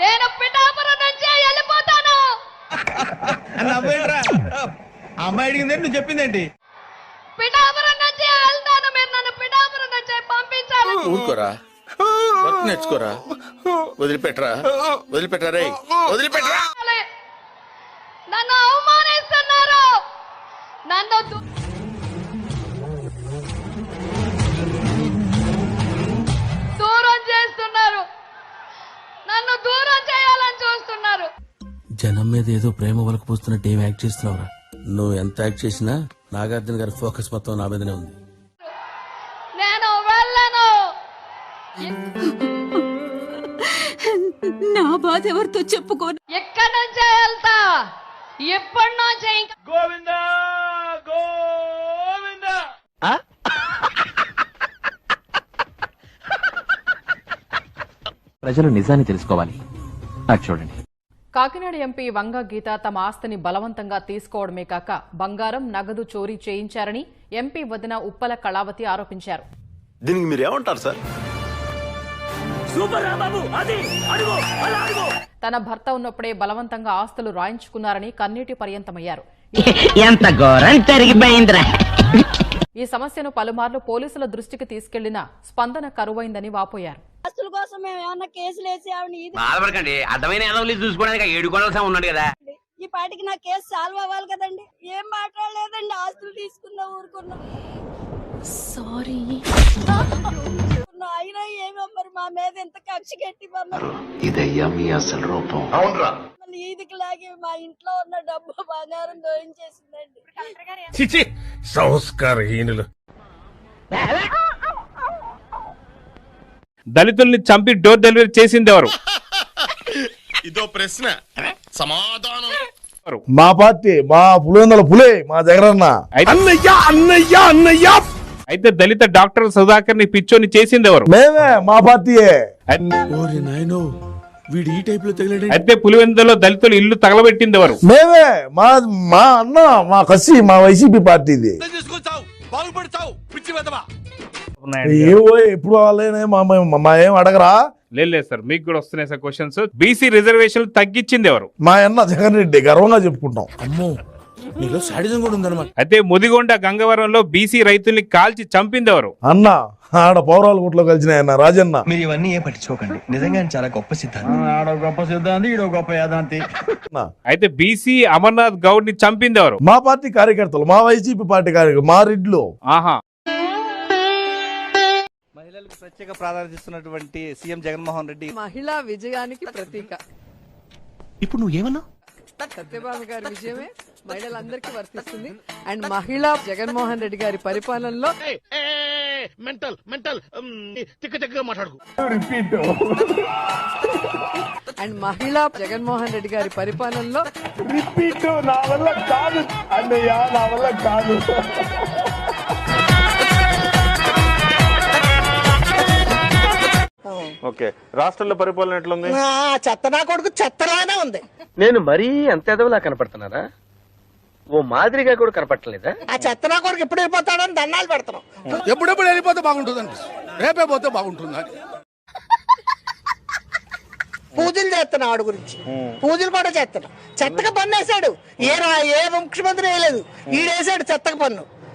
నేను పిఠాపురం నుంచి వెళ్ళిపోతాను. నవ్వేంట్రా? అమ్మాయి అడిగింది నువ్వు చెప్పిందేంటి? పిఠాపురం నుంచి వెళ్తాను. మీరు నన్ను పిఠాపురం నుంచి పంపించాలి. ఊరుకోరా. వర్క్ నేర్చుకోరా. వదిలిపెట్టరా. వదిలిపెట్టరా రే వదిలిపెట్టరా. నన్ను అవమానిస్తున్నారు. నన్ను దు- జనం మీద ఏదో ప్రేమ వలకు పోస్తున్నట్టు ఏం యాక్ట్ చేస్తున్నావురా. నువ్వు ఎంత యాక్ట్ చేసినా నాగార్జున గారి ఫోకస్ మొత్తం నా మీదనే ఉంది. నేను వెళ్ళను. నా బాధ ఎవరితో చెప్పుకోను ఎక్కడి నుంచే వెళ్తా. ఎప్పటి నుంచే ఇంకా గోవిందా గోవిందా. ప్రజలు నిజాన్ని తెలుసుకోవాలి. అది చూడండి. కాకినాడ ఎంపీ వంగ గీత తమ ఆస్తిని బలవంతంగా తీసుకోవడమే కాక బంగారం నగదు చోరీ చేయించారని ఎంపీ వదిన ఉప్పల కళావతి ఆరోపించారు. దీనికి మీరు ఏమంటారు సార్? తన భర్త ఉన్నప్పుడే బలవంతంగా ఆస్తులు రాయించుకున్నారని కన్నీటి పర్యంతమయ్యారు. ఎంత ఘోరం జరిగిపోయిందిరా. ఈ సమస్యను పలుమార్లు పోలీసుల దృష్టికి తీసుకెళ్ళినా స్పందన కరువైందని వాపోయారు. ఆస్తుల కోసం మేము ఏమన్నా కేసులు వేసి ఆవిడ ఇది బాధపడకండి. అర్థమైన ఎదవలు చూసుకోవడానికి ఏడు ఉన్నాడు కదా. ఈ పాటికి నా కేసు సాల్వ్ అవ్వాలి కదండి. ఏం మాట్లాడలేదండి. ఆస్తులు తీసుకున్నా ఊరుకున్నా. సారీ ఊరుకున్నా. అయినా ఏమో మరి మా మీద ఎంత కక్ష కట్టి మమ్మల్ని ఇదయ్యా మీ అసలు రూపం. అవునరా. ఈదికి లాగి మా ఇంట్లో ఉన్న డబ్బు బంగారం దోయించేసిందండి. చిచి సంస్కారహీనులు. దళితుల్ని చంపి డోర్ డెలివరీ చేసింది ఎవరు? ఇదో ప్రశ్న. సమాధానం. మా పార్టీ మా పులివెందుల పులే మా జగనన్న. అయితే- అన్నయ్య అన్నయ్య అన్నయ్య. అయితే దళిత డాక్టర్ సుధాకర్ని పిచ్చోని చేసింది ఎవరు? మేమే మా పార్టీయే. ఓరి నాయనో. వీడు ఈ టైప్లో తగిలాడే అయితే పులివెందులో దళితులు ఇల్లు తగలబెట్టింది ఎవరు? మేమే మా మా అన్న మా కసి మా వైసీపీ పార్టీది. ఏవో ఎప్పుడు వాళ్ళేనే మా మా- మా ఏం అడగరా? లేదు లేదు సార్ మీకు కూడా వస్తున్నాయి సార్ క్వశ్చన్స్ బీసీ రిజర్వేషన్లు తగ్గించింది ఎవరు? మా అన్న జగన్ రెడ్డి గర్వంగా చెప్పుకుంటాం. అమ్మో. నీలో శాడిజం కూడా ఉందన్నమాట. అయితే ముదిగొండ గంగవరంలో బీసీ రైతుల్ని కాల్చి చంపింది ఎవరు? అన్న ఆడ పౌరాల గుట్లో కలిసిన ఆయన రాజన్న. మీరు ఇవన్నీ ఏ పట్టించుకోకండి. నిజంగా చాలా గొప్ప సిద్ధాంతి. ఆడో గొప్ప సిద్ధాంతి ఈడో గొప్ప యాదాంతి. అయితే బీసీ అమర్నాథ్ గౌడ్ని చంపింది ఎవరు? మా పార్టీ కార్యకర్తలు మా వైసీపీ పార్టీ కార్యకర్తలు మా రెడ్లు. ఆహా. మహిళలకు ప్రత్యేక ప్రాధాన్యత ఇస్తున్నటువంటి సీఎం జగన్మోహన్ రెడ్డి. మహిళా విజయానికి ప్రతీక. ఇప్పుడు నువ్వు సత్యబాబు గారి విజయమే మహిళలందరికీ వర్తిస్తుంది అండ్ మహిళా జగన్మోహన్ రెడ్డి గారి పరిపాలనలో మెంటల్ మెంటల్ తిక్క మాట్లాడుకు అండ్ మహిళా జగన్మోహన్ రెడ్డి గారి పరిపాలనలో నా వల్ల కాదు అన్నయ్య నా వల్ల కాదు ఓకే. రాష్ట్రంలో పరిపాలన ఎట్లుంది? చెత్త నా కొడుకు చెత్తలానే ఉంది. నేను మరీ అంత ఎదవలా కనపడుతున్నారా ఓ మాదిరిగా కూడా కనపడలేదా ఆ చెత్త నా కొడుకు ఎప్పుడు వెళ్ళిపోతాడని దండాలు పెడుతున్నాం. ఎప్పుడెప్పుడు వెళ్ళిపోతే బాగుంటుంది రేపే పోతే బాగుంటుంది? పూజలు చేస్తున్నా ఆడు గురించి. పూజలు కూడా చేస్తున్నా. చెత్తగా పన్ను వేసాడు. ఏ రా- ఏ ముఖ్యమంత్రి వేయలేదు. ఈడేసాడు చెత్తగా పన్ను.